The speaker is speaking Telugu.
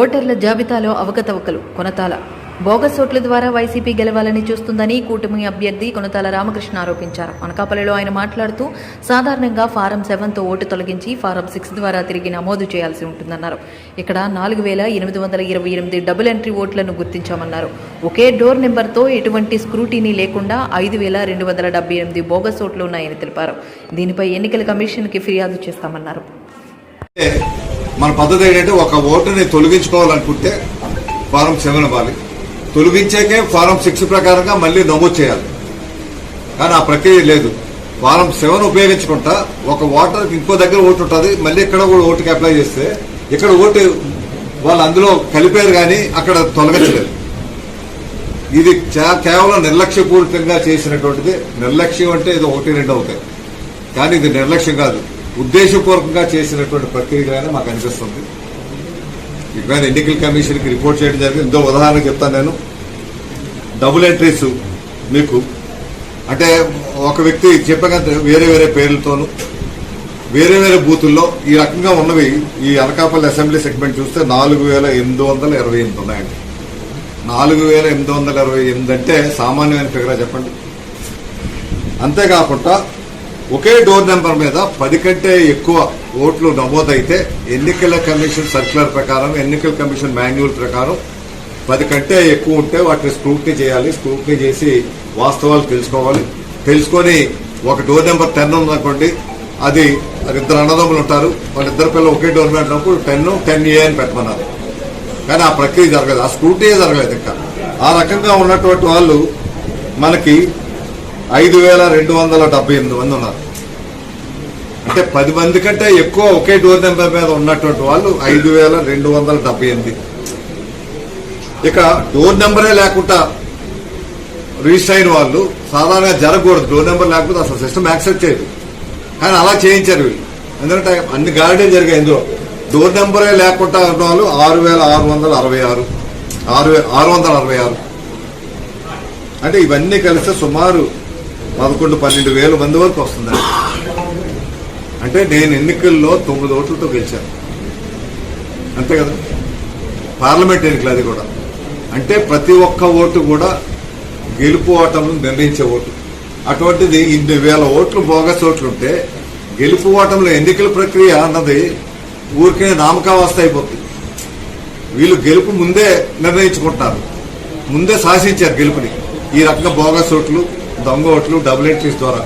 ఓటర్ల జాబితాలో అవకతవకలు కొనతాల. బోగస్ ఓట్ల ద్వారా వైసీపీ గెలవాలని చూస్తుందని కూటమి అభ్యర్థి కొనతాల రామకృష్ణ ఆరోపించారు. అనకాపల్లిలో ఆయన మాట్లాడుతూ సాధారణంగా ఫారం సెవెన్తో ఓటు తొలగించి ఫారం సిక్స్ ద్వారా తిరిగి నమోదు చేయాల్సి ఉంటుందన్నారు. ఇక్కడ నాలుగు వేల ఎనిమిది వందల ఇరవై ఎనిమిది డబుల్ ఎంట్రీ ఓట్లను గుర్తించామన్నారు. ఒకే డోర్ నెంబర్తో ఎటువంటి స్క్రూటీనీ లేకుండా ఐదు వేల రెండు వందల డెబ్బై ఎనిమిది బోగస్ ఓట్లు ఉన్నాయని తెలిపారు. దీనిపై ఎన్నికల కమిషన్కి ఫిర్యాదు చేస్తామన్నారు. మన పద్ధతి ఏంటంటే ఒక ఓటుని తొలగించుకోవాలనుకుంటే ఫారం సెవెన్ ఇవ్వాలి. తొలగించాకే ఫారం సిక్స్ ప్రకారంగా మళ్ళీ నమోదు చేయాలి. కానీ ఆ ప్రక్రియ లేదు. ఫారం సెవెన్ ఉపయోగించుకుంటా ఒక ఓటర్ ఇంకో దగ్గర ఓటు ఉంటుంది మళ్ళీ ఇక్కడ కూడా ఓటుకి అప్లై చేస్తే ఇక్కడ ఓటు వాళ్ళు అందులో కలిపారు కానీ అక్కడ తొలగించలేదు. ఇది కేవలం నిర్లక్ష్యపూరితంగా చేసినటువంటిది. నిర్లక్ష్యం అంటే ఇది ఒకటి రెండు అవుతాయి కానీ ఇది నిర్లక్ష్యం కాదు. ఉద్దేశపూర్వకంగా చేసినటువంటి ప్రక్రియగానే మాకు అనిపిస్తుంది. ఇక్కడ ఎన్నికల కమిషన్కి రిపోర్ట్ చేయడం జరిగింది. ఇందో ఉదాహరణ చెప్తాను నేను. డబుల్ ఎంట్రీస్ మీకు అంటే ఒక వ్యక్తి చెప్పగా వేరే వేరే పేర్లతోనూ వేరే వేరే బూతుల్లో ఈ రకంగా ఉన్నవి ఈ అనకాపల్లి అసెంబ్లీ సెగ్మెంట్ చూస్తే నాలుగు వేల ఎనిమిది వందల ఇరవై ఎనిమిది ఉన్నాయండి. నాలుగు వేల ఎనిమిది వందల ఇరవై ఎనిమిది అంటే సామాన్యమైన ఫిగరా చెప్పండి. అంతేకాకుండా ఒకే డోర్ నెంబర్ మీద పది కంటే ఎక్కువ ఓట్లు నమోదైతే ఎన్నికల కమిషన్ సర్క్యులర్ ప్రకారం ఎన్నికల కమిషన్ మాన్యువల్ ప్రకారం పది కంటే ఎక్కువ ఉంటే వాటిని స్క్రూటినీ చేయాలి. స్క్రూటినీ చేసి వాస్తవాలు తెలుసుకోవాలి. తెలుసుకొని ఒక డోర్ నెంబర్ టెన్ ఉందనుకోండి అది ఇద్దరు అన్నదమ్ములు ఉంటారు. వాళ్ళిద్దరు పిల్లలు ఒకే డోర్ పెట్టినప్పుడు టెన్ టెన్ ఏ అని పెట్టమన్నారు. కానీ ఆ ప్రక్రియ జరగదు ఆ స్క్రూటీ జరగలేదు ఇంకా. ఆ రకంగా ఉన్నటువంటి వాళ్ళు మనకి ఐదు వేల రెండు వందల డెబ్బై ఎనిమిది మంది ఉన్నారు. అంటే పది మంది కంటే ఎక్కువ ఒకే డోర్ నెంబర్ మీద ఉన్నటువంటి వాళ్ళు ఐదు వేల రెండు వందల డెబ్బై ఎనిమిది. ఇక డోర్ నెంబరే లేకుండా రిజిస్టర్ అయిన వాళ్ళు సాధారణంగా జరగకూడదు. డోర్ నెంబర్ లేకపోతే అసలు సిస్టమ్ యాక్సెప్ట్ చేయదు. కానీ అలా చేయించారు వీళ్ళు. ఎందుకంటే అన్ని గార్డెన్ జరిగాయి ఇందులో. డోర్ నెంబరే లేకుండా ఉన్న వాళ్ళు ఆరు వేల ఆరు వందల అరవై ఆరు. ఆరు ఆరు వందల అరవై ఆరు. అంటే ఇవన్నీ కలిస్తే సుమారు పదకొండు పన్నెండు వేల మంది వరకు వస్తుందండి. అంటే నేను ఎన్నికల్లో తొమ్మిది ఓట్లతో గెలిచాను. అంతే కదా? పార్లమెంట్ ఎన్నికలు అది కూడా. అంటే ప్రతి ఒక్క ఓటు కూడా గెలుపు ఓటములు నిర్ణయించే ఓటు. అటువంటిది ఇన్ని వేల ఓట్లు బోగస్ ఓట్లు ఉంటే గెలుపు ఓటముల ఎన్నికల ప్రక్రియ అన్నది ఊరికే నామకావస్థ అయిపోతుంది వీళ్ళు గెలుపు ముందే నిర్ణయించుకుంటున్నారు. ముందే శాసించారు గెలుపుని. ఈ రకంగా బోగస్ ఓట్లు దొంగ ఓట్లు డబుల్ ఎంట్రీస్ ద్వారా.